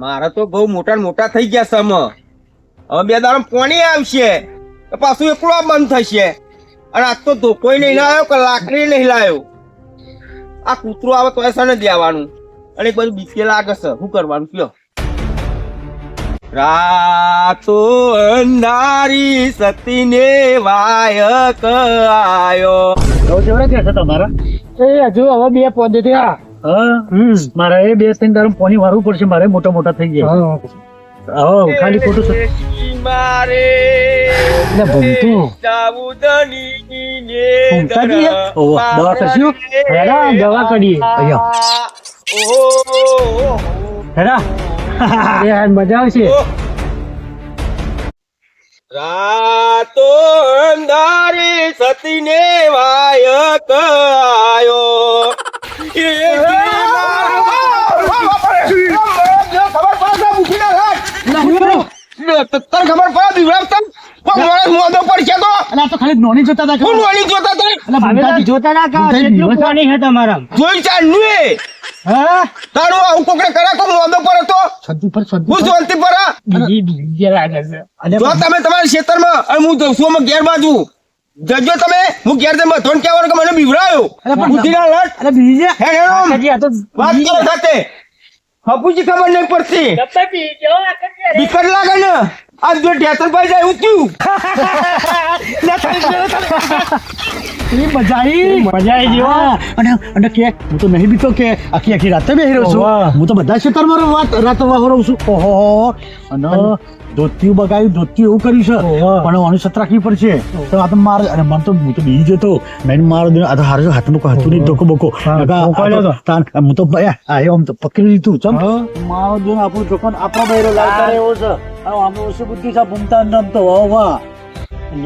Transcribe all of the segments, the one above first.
મારા તો બહુ મોટા મોટા થઈ ગયા સમ હવે બે દાડો પોણી આવશે તો પાછું એકલો બંધ થશે. અને આજ તો ધોકો નહીં લાવ્યો કે લાકડી નહીં લાવ્યો આ કૂતરો આવે તો એસા નથી આવવાનું અને એક બધું બીકે લાગે છે. શું કરવાનું? કયો? રાતો અંધારી સતીને વાયક આયો. તમારા? એ હજુ હવે બે પોદે થયા. મારે એ બે ત્રણ તારું પોની વારવું પડશે મારે મોટા મોટા થઈ ગયા. હા. ખાલી ખોટું છે. મારે એટલે ભમતું. દવા કરશો? હેડા, દવા કરીએ. ઓહો. હેડા અરે યાર મજા આવશે. રાતો અંધારી સતીને વાયક આયો. ખબર પડે તો ખાલી નોની જોતા હતા કોણ? જોતા હતા જોતા ના કા પાણી તમારા જોઈ ચાલનું એ હા તારું આવું કોકડે પડે તો સદ્દુ પર સદ્દુ હું. શાંતિ પરા બીજી બીજી લાગે છે જો તમે તમારા અને હું જઉં છું બાજુ જજો તમે. હું ઘેર જઈને બધાને કહેવાનું કે મને પણ- બુદ્ધિના લટ અરે બીજી હે હે. આ તો વાત કરો સાથે. હપુજી ખબર નહીં પડતી. બીકર લાગે ને. આજ જો ઢેસર ભાઈ જાય એવું એ મજા આવી મજા આવી ગઈ અને અને કે હું તો નહીં બીતો કે આખી આખી રાતે બેહી રહ્યો છું. હું તો બધા ક્ષેત્રમાં વાત રાતો વાહો છું. ઓહો. અને ધોતિયું બગાવ્યું ધોતિયું એવું કર્યું છે. પણ આની સત રાખવી પડશે. તો આ તો માર અને મને તો હું તો બીજી જતો મેં મારો આ તો હારો હાથમાં કોઈ હતું નહીં ધોકો બોકો. હા, તો હું તો ભયા આ એમ તો પકડી લીધું ચમ. મારો દિન આપણું જોકો ને આપણો બૈરો લાવતા એવો છે. અને આમે ઓછી બુદ્ધિ છે ભૂમતા રમતો વાહ વાહ.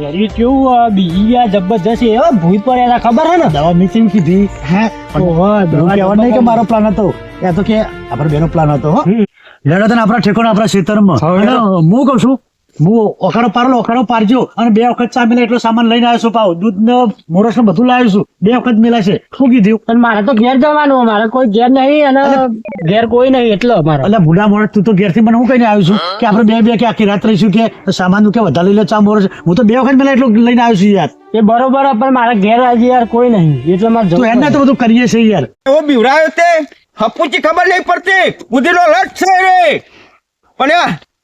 લેરી કેવું આ બીજી આ જબરજસ્ત એ ભૂત પડ્યા ખબર હે ને? દવા મિસિંગ કીધી. હે? ઓહો, દવા નહીં કે મારો પ્લાન હતો. એ તો કે આપડે બેનો પ્લાન હતો હો તને આપણા ઠેકોને આપણા ખેતરમાં હું કઉ છું હું ઓખાડો પારલો ઓખાડો પારજો અને બે વખત ચા એટલો સામાન લઈને આવ્યો છું પાવ દૂધ ને મોરસ ને બધું લાવ્યો છું. બે વખત મિલાશે શું કીધું? પણ મારે તો ઘેર જવાનું મારે કોઈ ઘેર નહીં અને ઘેર કોઈ નહીં એટલે મારે એટલે ભૂડા મોરસ તું તો ઘેરથી મને હું કહીને આવ્યો છું કે આપણે બે બે કે આખી રાત રહીશું કે સામાનનું કે વધારે લઈ લો ચા મોરસ. હું તો બે વખત મિલા એટલું લઈને આવ્યો છું યાર. એ બરોબર પણ મારા ઘેર આજે યાર કોઈ નહીં. એટલે મારે તો એને તો બધું કરીએ છીએ યાર. એવો બીવડાયો તે? હપુજી ખબર નહીં પડતી. બુદ્ધિનો લટ છે રે. પણ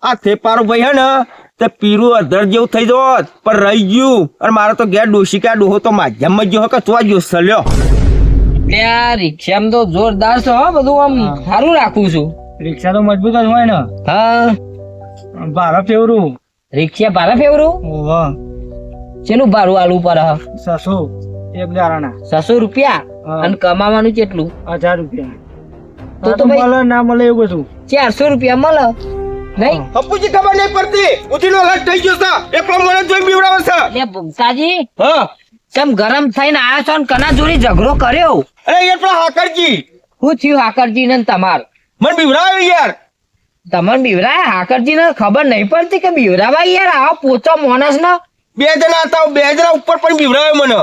આ- થેપારો ભાઈ હે ને તે પીરું અધર જેવું થઈ જવો પણ રહી ગયું. અને મારો તો ઘેર ડોશી ક્યાં ડોહો તો માધ્યમમાં ગયો કે ચોવા ગયો સલ્યો એટલે આ રિક્ષામાં તો જોરદાર છે હો બધું આમ સારું રાખું છું. રિક્ષા તો મજબૂત જ હોય ને. હા. ભારે ફેવરું. રિક્ષા ભારે ફેવરું? ઓહો. શેનું ભારું આલું પર સસો એક દારાના છસો રૂપિયા? અને કમાવાનું કેટલું? હજાર રૂપિયા. તો તો મળે ના મળે એવું બધું. ચારસો રૂપિયા મળે. નહીં? હપુજી ખબર નહીં પડતી. બુદ્ધિનો લટ થઈ ગયો છે. એકલો મને જોઈ બીવડાવે છે. લે ભૂમતાજી હા. તમ ગરમ થઈને આયા છો ને કના જોડી ઝઘડો કર્યો? અરે યાર પેલા હાકરજી. હું થયું હાકરજી ને તમાર? મને બીવડાવે યાર. તમને બીવરાય હાકરજી ને ખબર નહીં પડતી કે બીવરાવા યાર? આવો પોચો માણસ ને બે જણા હતા બે જણા ઉપર પણ બીવરાવે મને.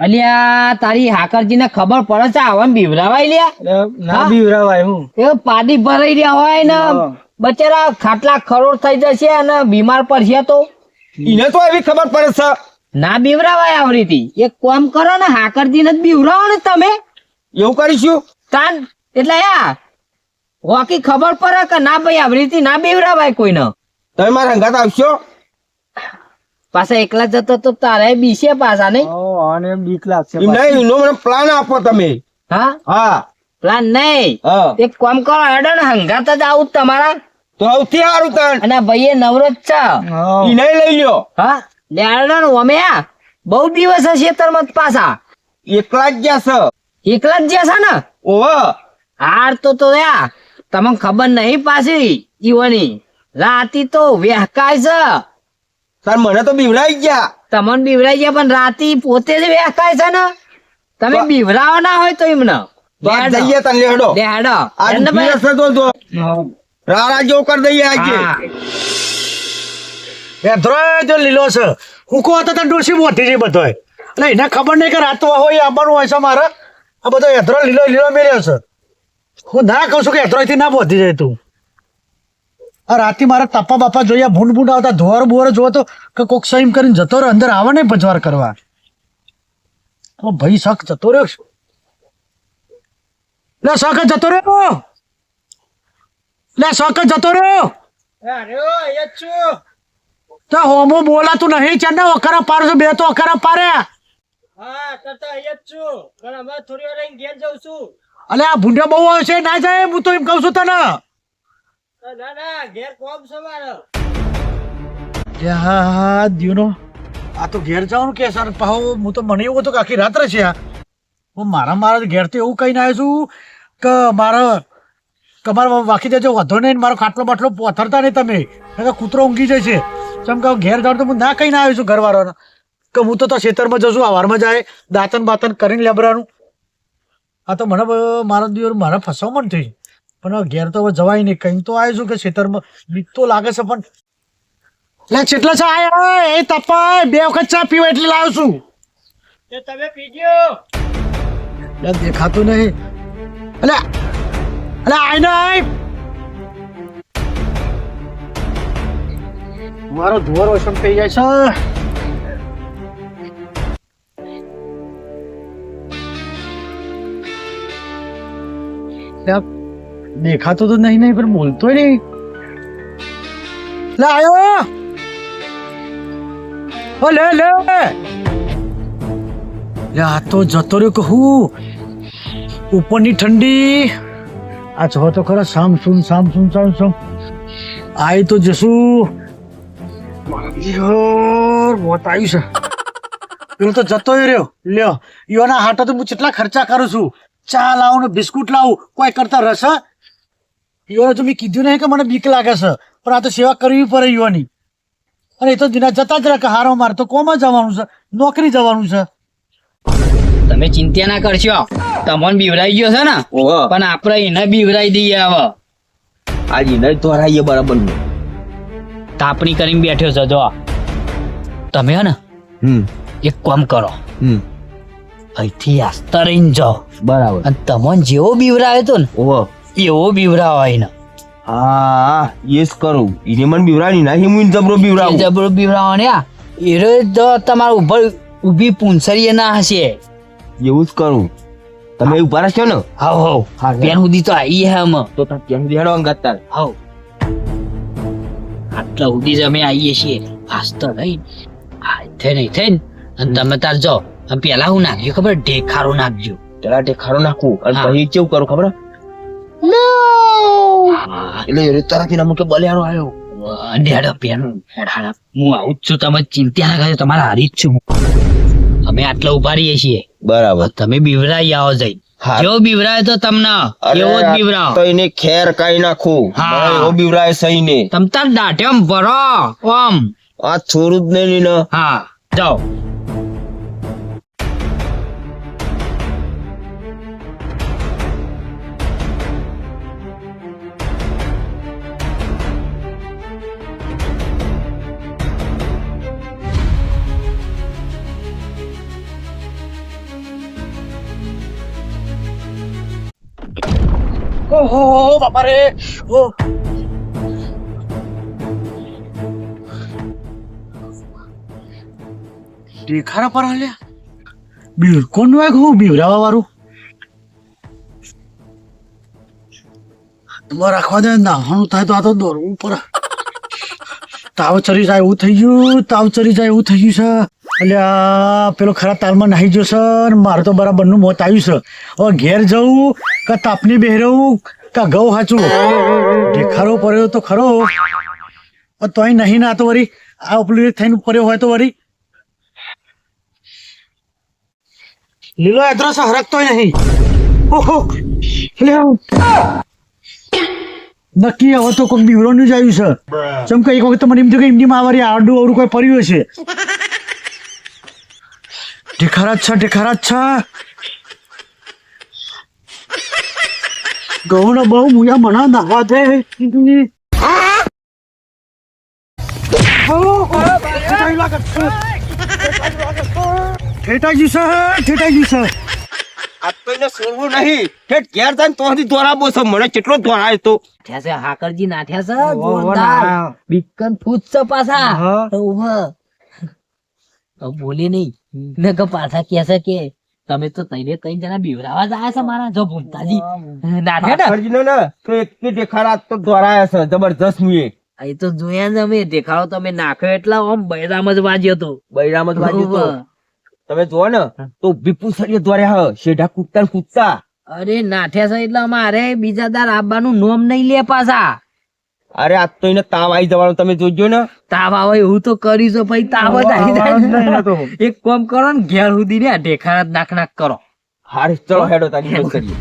અલ્યા તારી હાકરજી ને ખબર પડે છે આવા બીવરાવાય લ્યા? ના બીવરાવાય હું. એ પાડી ભરાઈ રહ્યા હોય ને બચારા ખાટલા ખરોડ થઈ જશે અને બીમાર પડશે તો? એને તો એવી ખબર પડે છે. ના બીવરાવાય આવરીથી એક કામ કરો ને હાકરજી ને બીવરાવો ને તમે. એવું કરીશું? તાન એટલે યા હોકી ખબર પડે કે ના ભાઈ આવરીથી ના બીવરાવાય કોઈને? તમે મારા હંગાત આવશો પાછા એકલા જતો તો તારે બીશે પાછા નહીં? ઓ, બીક લાગશે નહીં એનો મને પ્લાન આપો તમે. હા? હા. પ્લાન નહીં. એક કામ કરો હેડો ને હંગાત જ આવું તમારા. તો સૌથી સારું તન અને ભાઈએ નવરો જ છે. નહીં લઈ લ્યો. હા? લે હેડો ને અમે બહુ દિવસ હશે ખેતરમાં જ પાછા. એકલા જ ગયા છે. એકલા જ ગયા જશે ને? ઓહો. હાર તો તો યા તમને ખબર નહીં પાછી ઈવાની. રાતી તો વહેકાય છે. તાર મને તો બીવડાઈ ગયા. તમને બીવડાઈ ગયા પણ રાતી પોતે જ વહેકાય છે ને. તમે તો- બીવરાવા ના હોય તો એમને. તો આજ લે હેડો. જઈએ તને લેડો લે હેડો. આજ એને ભાઈ- દિવસ હતો તો રારા જેવો કરી દઈએ આજે. હા. જો લીલો છે. હુકો હતો તો ડોસી મોટી છે બધો એટલે એને ખબર નહીં કે રાતો હોય આવવાનું હોય છે મારે. આ બધો એધરો લીલો લીલો મેળ્યો છે. હું ના કહું છું કે એધરો થી ના પહોંચી જાય તું. આ રાતે મારા તાપા બાપા જોઈએ ભૂંડ ભૂંડ આવતા ધોવાર બોર જોવો તો કે કોક સહીમ કરીને જતો રહ્યો અંદર આવે ને પજવાર કરવા. ઓ ભાઈ શક જતો રહ્યો છું લે શક જતો રહ્યો. લે શક જતો રહ્યો. તો હોમો બોલાતું નહીં ચંદા અકરા પાર છું બે તો અકરા પાર્યા અલે આ ભૂંડા બહુ આવે છે ના જાય હું તો એમ કહું છું તને. યા દ્યુનો આ તો ઘેર જવાનું કે સર પાહો, હું તો મને એવું હતું કે આખી રાત રહેશે આ. હું મારા મારા ઘેરથી એવું કહીને આવ્યો છું કે મારા તમારે વાખી દેજો, વધો નહીં, મારો ખાટલો બાટલો પથરતા નહીં તમે. તો કૂતરો ઊંઘી જાય છે. ચમ કે ઘેર જવાનું તો હું ના કહીને આવ્યો છું ઘરવાળાને. કે હું તો તો ખેતરમાં જશું આવારમાં જાય, દાંતન બાતન કરીને લેબરાનું. આ તો મને મારો દિવસ મારે ફસાવમણ થઈ પણ ઘેર તો હવે જવાય નહીં. કઈ તો આવ્યો છું કે ખેતરમાં. બીક તો લાગે છે પણ. લે કેટલા છે? આયો એ તપાય. બે વખત ચા પીવો એટલે લાવ છું. તમે પીજો. લે દેખાતું નહીં. અલે અલે આઈ ને આઈ મારો ધુવર વસમ થઈ જાય છે. લે, દેખાતું તો નહીં નહીં, પણ બોલતો નહીં. લે, આયો! ઓ, લે લે! લે, આ તો જતો રહ્યો કહું ઉપરની ઠંડી. આ છો તો ખરા, સામ સુન સામ સુન સામ સુન. આય તો જશું મોત આવ્યું છે. પેલો તો જતો રહ્યો. લ્યો યોના હાટો તો હું કેટલા ખર્ચા કરું છું. ચા લાવું ને બિસ્કુટ લાવું, કોઈ કરતા રસ યોને તો મેં કીધું નહીં કે મને બીક લાગે છે પણ આ તો સેવા કરવી પડે યુવાની. અને એ તો દિના જતા જ રહે કે હારો મારે તો કોમાં જવાનું છે? નોકરી જવાનું છે. તમે ચિંતા ના કરશો. તમને બીવરાઈ ગયો છે ને? ઓહો. પણ આપણે એને બીવરાઈ દઈએ હવે. આજે નહીં તો હરાઈએ બરાબર તાપણી કરીને બેઠ્યો છે જો. તમે હે ને? એક કામ કરો. અહીંથી આસ્તા રહીને જાઓ. બરાબર. અને તમને જેવો બીવરાયો હતો ને ઓહો. એવો બીવરાવો ને હા યસ કરું. એને મને બીવરાની ના હું જબરો બીવરાવું. જબરો બીવરાવો ને એરો તો તમારા ઉભર ઊભી પૂંછરીએ ના હશે. એવું જ કરું. તમે ઊભા રહેશો ને? હાવ હાવ. હા, ત્યાં સુધી તો આવી હે અમે તો ત્યાં સુધી હેડો અંગત તાર હાવ. આટલા સુધી જ અમે આવીએ છીએ. આસ્તો નહીં. થઈ નહીં થઈ અને તમે તાર જો પેલા હું નાખ્યું ખબર? ઢેખારો નાખજો. પેલા ઢેખારો નાખું. અને પછી કેવું કરું ખબર? એટલે એ તરત એના મુકે બલિયારો આવ્યો. ડેડો પેનું હેડાડા હું આવું જ છું તમે ચિંતા ના કરજો તમારા હારી જ છું અમે આટલા ઊભા રહીએ છીએ. બરાબર. તમે બીવરાઈ આવો જઈ. જો બીવરાય તો તમને એવો જ બીવરાવ તો એને ખેર કાઈ નાખું. હા. એવો બીવરાય સહી ને તમ તાર દાઢેમ ભરો આમ. આ છોરું જ નહીં ને હા જાઓ. રે દેખારા પર હાલ્યા? બીર કોણ વાગ્યું બીવરાવા વાળું? તમારે રાખવા દે નાહવાનું થાય તો આ તો દોરવું પડે. તાવ ચરી જાય એવું થઈ ગયું તાવ ચરી જાય એવું થઈ ગયું છે. એટલે આ પેલો ખરા તાલમાં નાહી ગયો છે મારે તો બરાબરનું મોત આવ્યું છે. હવે ઘેર જવું કે તાપની બેહરવું કે ઘઉં હાચું દેખારો પડ્યો તો ખરો. તોય નહીં ના તો વરી આ ઉપલું થઈને પડ્યો હોય તો વરી. લીલો એદ્રો સો હરકતો નહીં. નક્કી હવે તો કોઈ બીવરોનું જ આવ્યું છે. જેમ કે એક વખત મને એમ થયું કે એમની માવારી આડું અવડું કોઈ પડ્યું છે ઢેખારા જ છે ઢેખારા જ છે. ગૌણ બહુ મુયા મના નાવા દે. છે ઠેટાઈ ગયું છે આ તો એને છોડવું નહીં. ઠેઠ ઘેર જાય ને તો સુધી દોરાબો છે મને કેટલો દોરાય તો. છે હાકરજી નાઠ્યા છે જોરદાર. બીકન ફૂટ છે પાછા. ઓહ. બોલે નહીં. ને કે પાછા કહે કે તમે તો તઈને તઈને જણા બીવરાવા જ આયા છે મારા જો ભૂમતાજી નાઠ્યા ને ને તો એક કે દેખાડા તો દોરાયા છે જબરજસ્ત મુએ એ. તો જોયા જ અમે દેખાડો તમે નાખ્યો એટલા આમ બૈરામ જ વાજ્યો તો. બૈરામ જ વાજ્યો તો. તમે જુઓ ને તો બીપુ સરીએ દોર્યા હ શેઢા કૂદતા ને કૂદતા. અરે નાઠ્યા છે એટલે અમારે બીજા દાર આવવાનું નોમ નહીં લે પાછા. અરે આજ તો એને તાવ આવી જવાનો તમે જોજો ને. તાવ આવે એવું તો કરીશો ભાઈ તાવ જ આવી જાય એક કામ કરો ને ઘેર સુધી ને ઢેખાડા જ નાખ નાખ કરો. હારે ચલો હેડો તારી બસ કરીએ.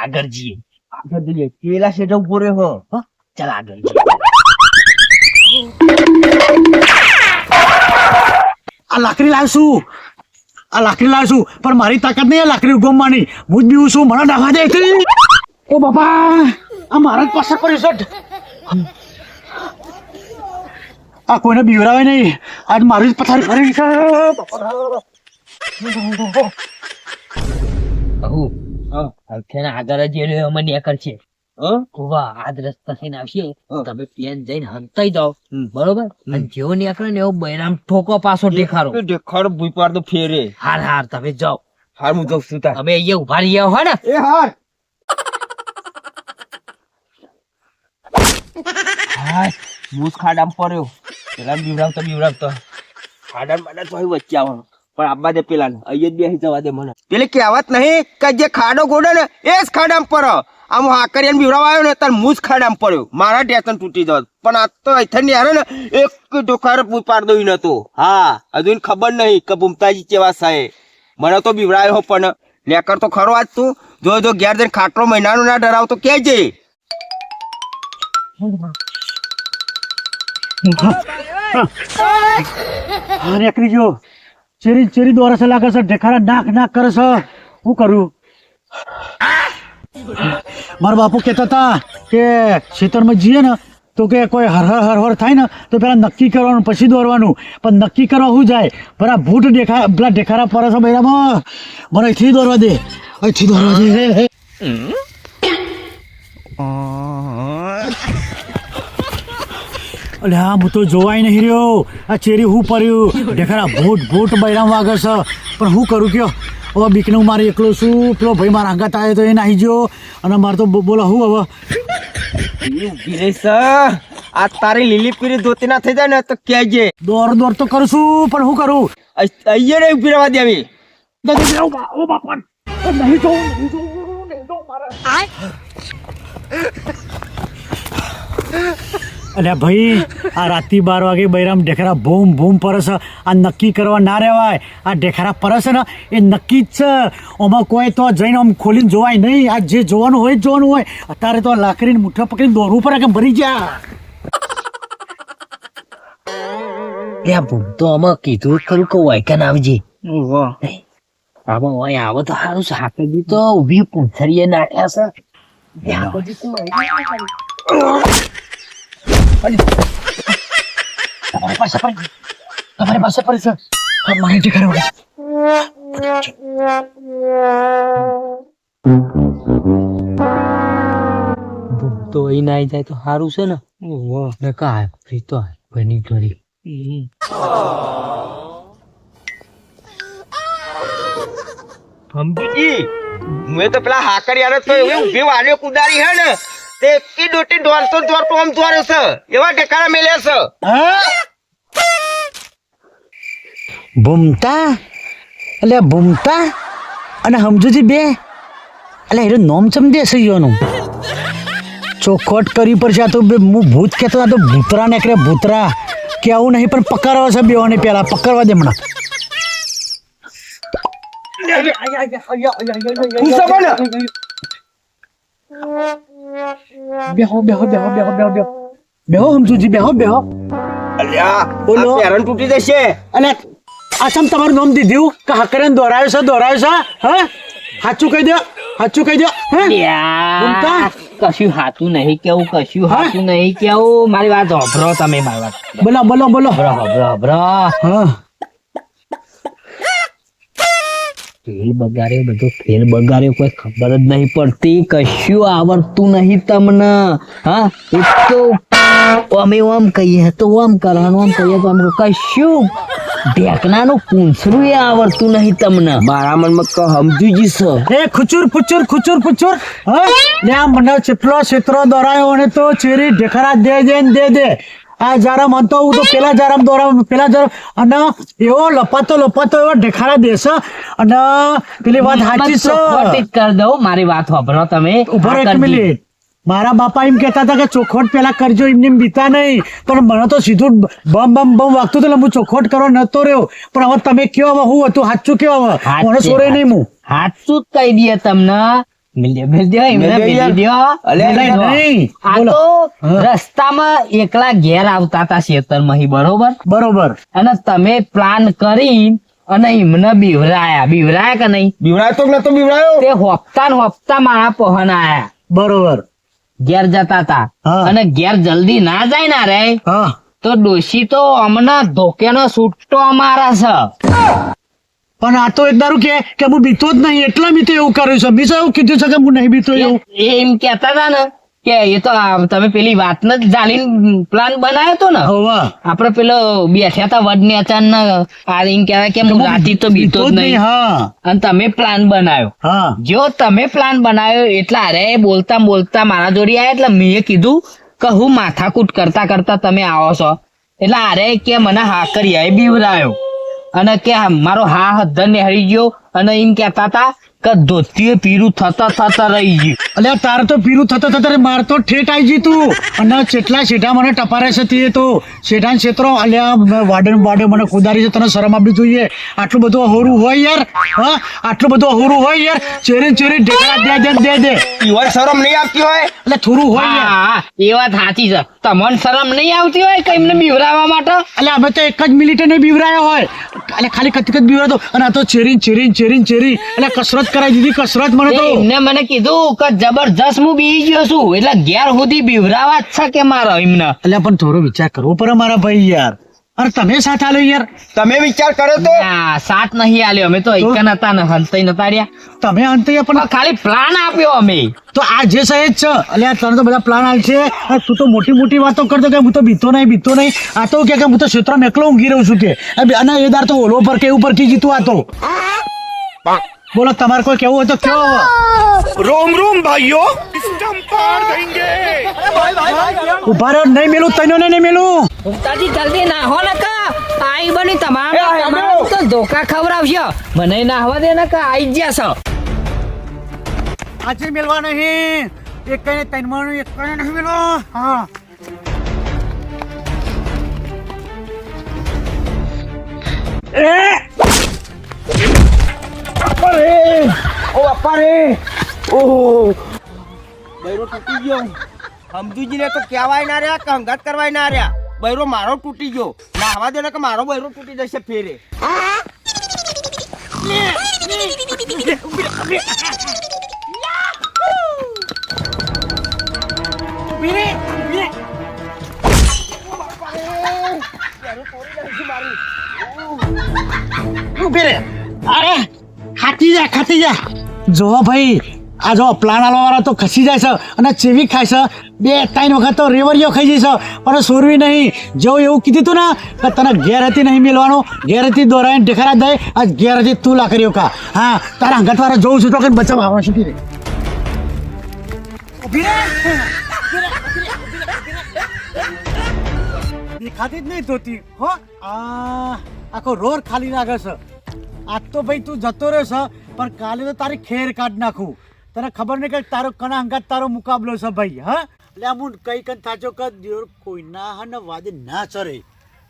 આગળ જઈએ. આગળ જઈએ. કેલા શેઢા ઉપર હો ચાલ આગળ જઈએ. આ લાકડી લાવશું. આ લાકડી લાવશું પણ મારી તાકાત નહીં આ લાકડી ઉગમવાની. હું જ બીવું છું મને ડાવા દે ઓ બાપા આ મારા જ પાછળ કર્યું છે. આ કોઈને બીવરાવે નહીં. આજ મારું જ પથારી કરી છે. આગળ જ નેકર છે. હ વાહ આ રસ્તા થઈને આવશે. તમે પેન જઈને હંતાઈ જાઓ. બરોબર? અને જેવો નીકળે ને એવો બૈરામ ઠોકો પાછો દેખાડો. દેખાડો ભૂઈ તો ફેરે. હાર હાર તમે જાઓ. હાર હું જાઉં છું તમે અહીંયા ઊભા રહ્યા હો ને. એ હાર હાય મૂસ ખાડામ પડ્યો. પેલા બીવડાવતો બીવડાવતો. ખાડામ મને તો વચ્ચે આવવાનો. પણ આબા દે પેલા અહીંયા જ બેસી જવા દે મને. પેલી કહેવત નહીં કે જે ખાડો ગોડે ને એ જ ખાડામ પડે. આમ હાકરિયાને બીવડાવવા આવ્યો ને તાર મૂસ ખાડામ પડ્યો. મારા ટેશન તૂટી જવા પણ આ તો અહીંથી યાર ને એક ડોખાર પાડ દઈ નતો હા, હજુ ખબર નહીં કે ભૂમતાજી કેવા સાહેબ મને તો બીવડાયો પણ. લેકર તો ખરો આજ તું. જો જો, ઘેર જઈને ખાટલો મહિનાનો ના ડરાવ તો કેજે હા નીકળી જો. ચેરી ચેરી દોરે છે, લાગે છે ઢેખાડા નાક નાક કરે છે. શું કરું? મારા બાપુ કહેતા હતા કે ખેતરમાં જઈએ ને તો કે કોઈ હર હર હર હર થાય ને તો પેલા નક્કી કરવાનું, પછી દોરવાનું. પણ નક્કી કરવા શું જાય? પણ આ બૂટ દેખા, પેલા દેખાડા પડે છે બૈરામાં મને અહીંથી દોરવા દે. અહીંથી દોરવા દે. અલ્યા, હું તો જોવાય નહીં રહ્યો. આ ચેરી હું પડ્યું દેખાડા ભૂત ભૂત બૈરામ વાગે છે. પણ હું કરું કયો? હવે બીકનું મારે એકલો છું. પેલો ભાઈ મારા અંગાત આવ્યો તો એ નાહી ગયો. અને મારે તો બો- બોલો હું હવે? આ તારી લીલી પીરી ધોતી ના થઈ જાય ને તો કેજે દોર દોર તો કરું છું પણ હું કરું? અહીંયા નહીં ઊભી રહેવા દેવી ઓ બાપા નહીં જોઉં નહીં જોઉં નહીં જોઉં મારે. અલ્યા ભાઈ આ રાતથી બાર વાગે બૈરામ ઢેખરા ભૂમ ભૂમ પરસ. આ નક્કી કરવા ના રહેવાય આ ઢેખરા પરસ ને એ નક્કી જ છે. આમાં કોઈ તો જઈને આમ ખોલીને જોવાય નહીં. આ જે જોવાનું હોય જ જોવાનું હોય. અત્યારે તો લાકડીને મુઠ્ઠા પકડીને દોરવું પડે કે ભરી જા લે ભૂમ તો આમાં કીધું ખરું કે વાયકાન આવજે. આમાં હોય આવો તો સારું છે. બી તો ઊભી પૂંછડીએ નાખ્યા છે. તમારી પાસે પડી છે વાગે. ભૂમ તો અહીં ના જાય તો સારું છે ને ને કા ફ્રી તો બની ઘડી ભંભીજી મેં તો પેલા તો એવી ઊભી વાડીઓ કુદારી હે ને તે એકી ડોટી ને દોડતો આમ છે એવા ઠેકાણા મેલે છે ભૂમતા એટલે ભૂમતા અને સમજુજી બે એટલે એનું નોમ ચમ છે યોનું ચોખવટ કરી પર છે આ તો બે હું ભૂત કહેતો આ તો ભૂતરા ને કરે ભૂતરા કેવું નહીં પણ પકડવા છે બેવાને પેલા પકડવા દે હમણાં હું સબન બેહો બેહો બેહો બેહો બેહો બેહો. બેહો સમજુજી બેહો બેહો. અલ્યા બોલો. આ પેરણ તૂટી જશે. અને આસમ તમારું નામ દીધું? કે હકરેન દોરાયો છે દોરાયો છે હા? સાચું કહી દો સાચું કહી દો હે? કશું હાથું નહીં કેવું કશું હાથું નહીં કેવું. મારી વાત હોભરો તમે મારી વાત. બોલો બોલો બોલો. હભરો હભરો હભરો. હા. ફેલ બગાડ્યો બધો ફેલ બગાડ્યો કોઈ ખબર જ નહીં પડતી. કશું આવડતું નહીં તમને. હા? એક તો અમે આમ કહીએ તો આમ કરવાનું આમ કહીએ તો આમ કશું ઢેકનાનું પૂંછરું એ આવડતું નહીં તમને. મારા મનમાં કહો સમજી જઈશ એ ખુચુર પુચુર ખુચુર પુચુર હા? ને આ મને ચેટલો ક્ષેત્રો દોરાયો અને તો ચેરી ઢેખરા દે દે ને દે દે. આ જારામ હતો હું તો પેલા જારામ દોરા પેલા જારા અને એવો લપાતો લપાતો એવો ઢેખારા દેશે. અને પેલી વાત સાચી છે. કરી દઉં મારી વાત હોભરો તમે. ઊભો એક મિનિટ. મારા બાપા એમ કહેતા હતા કે ચોખવટ પેલા કરજો એમને એમ બીતા નહીં. પણ મને તો સીધું બમ બમ બમ વાગતું હતું એટલે હું ચોખવટ કરવા નતો રહ્યો. પણ હવે તમે કયો હવે હું હતું સાચું કયો હવે? મને સોરે નહીં હું સાચું જ કહી દઈએ તમને. રસ્તામાં એકલા ઘેર આવતા હતા બરોબર? બરોબર. અને તમે પ્લાન કરી અને એમને બીવરાયા. બીવરાયા કે નહીં? બીવરાય તો નતો બીવડાયો તે હોપતા ને હોપતા મારા પહન આયા. બરોબર. ઘેર જતા હતા. અને ઘેર જલ્દી ના જાય ના રે. તો ડોશી તો અમને ધોકેનો છૂટતો અમારા છે. પણ આ તો એક દારૂ કે કે હું બીતો જ નહીં એટલા મેં તો એવું કર્યું છે. મેં એવું કીધું છે કે હું નહીં બીતો એવું? એ એમ કેતા હતા ને કે એ તો તમે પેલી વાત ને જાણીને પ્લાન બનાવ્યો તો ને? આપડે પેલો બેઠ્યા હતા વડ ને અચાનક આ એમ કહેવાય કે હું રાતી તો બીતો જ નહીં. હા. અને તમે પ્લાન બનાવ્યો જો તમે પ્લાન બનાવ્યો એટલે અરે બોલતા બોલતા મારા જોડી આવ્યા એટલે મેં કીધું કે હું માથાકૂટ કરતા કરતા તમે આવો છો. એટલે અરે કે મને હા કરી બીવરાયો. અને કે મારો હા હદ્દર ને હરી ગયો. અને એમ કેતા હતા કે ધોતીએ પીરું થતા થતા રહી ગયું. અલ્યા તારે તો પીરું થતો થતો માર તો ઠેઠ આવી જી તું. અને જેટલા શેઠા મને ટપારે છે તે તો શેઠા ક્ષેત્રો અલ્યા વાડે વાડે મને ખુદારી છે તને શરમ આપવી જોઈએ. આટલું બધું અહોરું હોય યાર હા? આટલું બધું અહોરું હોય યાર. ચેરી ચેરી ઢેકડા દે દે દે દે. ઈવન શરમ નહીં આવતી હોય? એટલે થોડું હોય હા એ વાત સાચી છે. તમને શરમ નહીં આવતી હોય કે એમને બીવરાવા માટે? એટલે અમે તો એક જ મિનિટે નહીં બીવરાયા હોય. એટલે ખાલી કત બીવરાતો અને આ તો ચેરી ચેરી ચેરી ચેરી એટલે કસરત કરાવી દીધી કસરત મને તો. એમને મને કીધું કે જબરજસ્ત હું બી ગયો છું એટલે ઘેર સુધી બીવરાવા જ છે કે મારો એમને? એટલે પણ થોડો વિચાર કરવો પડે મારા ભાઈ યાર. અરે તમે સાથ આલો યાર? તમે વિચાર કર્યો તો? ના, સાથ નહીં આલ્યો. અમે તો એક નતા ને હંતઈ નતા રહ્યા. તમે હંતઈ પણ ખાલી પ્લાન આપ્યો અમે. તો આ જે સહેજ છે એટલે આ તને તો બધા પ્લાન આલ છે. તું તો મોટી મોટી વાતો કરતો કે હું તો બીતો નહીં બીતો નહીં. આ તો કે કે હું તો ક્ષેત્રમાં એકલો ઊંઘી રહું છું કે. અને એ દાર તો ઓલો પર કે ઉપર કી જીતું આ તો. બોલો તમારે કોઈ કેવું હોય તો કયો? રોમ રોમ ભાઈઓ. સિસ્ટમ પાર દેંગે ઊભા રહો નહીં મેલું તનો ને નહીં મેલું. ઉતાજી જલ્દી નાહો ને કા આઈ બની તમામ તો ધોકા ખવડાવશો. મને નાહવા દે ને કા આઈ જ્યા છો આજે મેલવા નહીં. એક કઈ તનમાનું એક કઈ નહીં મેલો. હા. Eh! અરે ઓ બાપા રે ઓહો બૈરો તૂટી ગયો. સમજુજીને તો કહેવાય ના રહ્યા કે હંગાત કરવાય ના રહ્યા. બૈરો મારો તૂટી ગયો. નાહવા દે ને કે મારો બૈરો તૂટી જશે ફેરે. ઊભી રે અરે. ખાતી જા ખાતી જા. જો ભાઈ, આ જો પ્લાન વાળા તો ખસી જાય છે અને ચેવી ખાય છે? બે, ત્રણ વખત તો રેવરીઓ ખાઈ જઈશ પણ સોરવી નહીં. જો એવું કીધું તું ને, કે તને હતી નહીં મેળવાનું ઘેર હતી દોરાઈને ઢેખારા દે આજ હતી તું લાકરીઓ કા હા, તારા અંગતવારે જોઉં છું તો કઈ બચાવ આવવા રે ખાતી જ નહીં ધોતી, હો. આ, આખો રોર ખાલી લાગે છે. આજ તો ભાઈ તું જતો રહ્યો છે પણ કાલે તો તારી ખેર કાઢ નાખું. તને ખબર નહીં કે તારો કના અંગાત તારો મુકાબલો છે ભાઈ, હા. એટલે હું કઈ કઈ થાચો દિયોર કોઈના હા ને વાદે ના ચરે.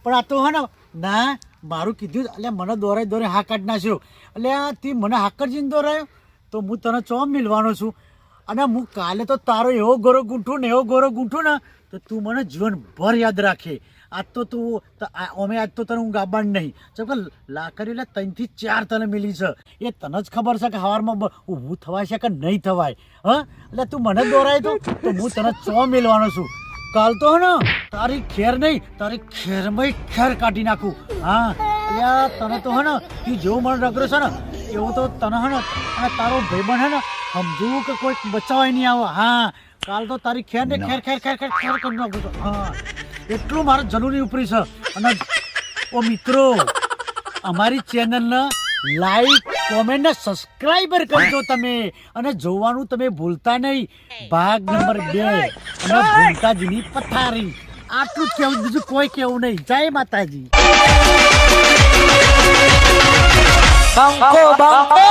પણ આ તો હે ને મારું કીધું એટલે મને દોરાય દોરે હા કાઢ નાખ્યો. એટલે આ તી મને હાકરજીને દોરાયો. તો હું તને ચોમ મિલવાનો છું. અને હું કાલે તો તારો એવો ગોરો ગૂંઠું ને એવો ગોરો ગૂંઠું ને, તો તું મને જીવનભર યાદ રાખે. આજ તો તું અમે આજ તો તને હું ગાબાણ નહીં. ચમ કે લાકડી એટલે ત્રણથી ચાર તને મિલી છે. એ તને જ ખબર છે કે હવારમાં ઊભું થવાય છે કે નહીં થવાય. હા? એટલે તું મને દોરાય તો તો હું તને ચો મેલવાનો છું. કાલ તો ને તારી ખેર નહીં તારી ખેરમાં ખેર કાઢી નાખું. હા? એટલે તને તો હે ને તું જેવું મને રગડો છે ને એવું તો તને હે ને અને તારો ભાઈબંધ હે ને સમજવું કે કોઈ બચાવાય નહીં આવે. હા? કાલ તો તારી ખેર ને. ખેર ખેર ખેર ખેર ખેર કરી નાખું. હા? એટલું મારે જરૂરી ઉપરી છે. અને ઓ મિત્રો, અમારી ચેનલને લાઈક કોમેન્ટ ને સબસ્ક્રાઈબર કરજો તમે. અને જોવાનું તમે ભૂલતા નહીં. ભાગ નંબર બે. અને ભૂલતાજીની પથારી. આટલું કેવું બીજું કોઈ કેવું નહીં. જય માતાજી. બંકો બંકો!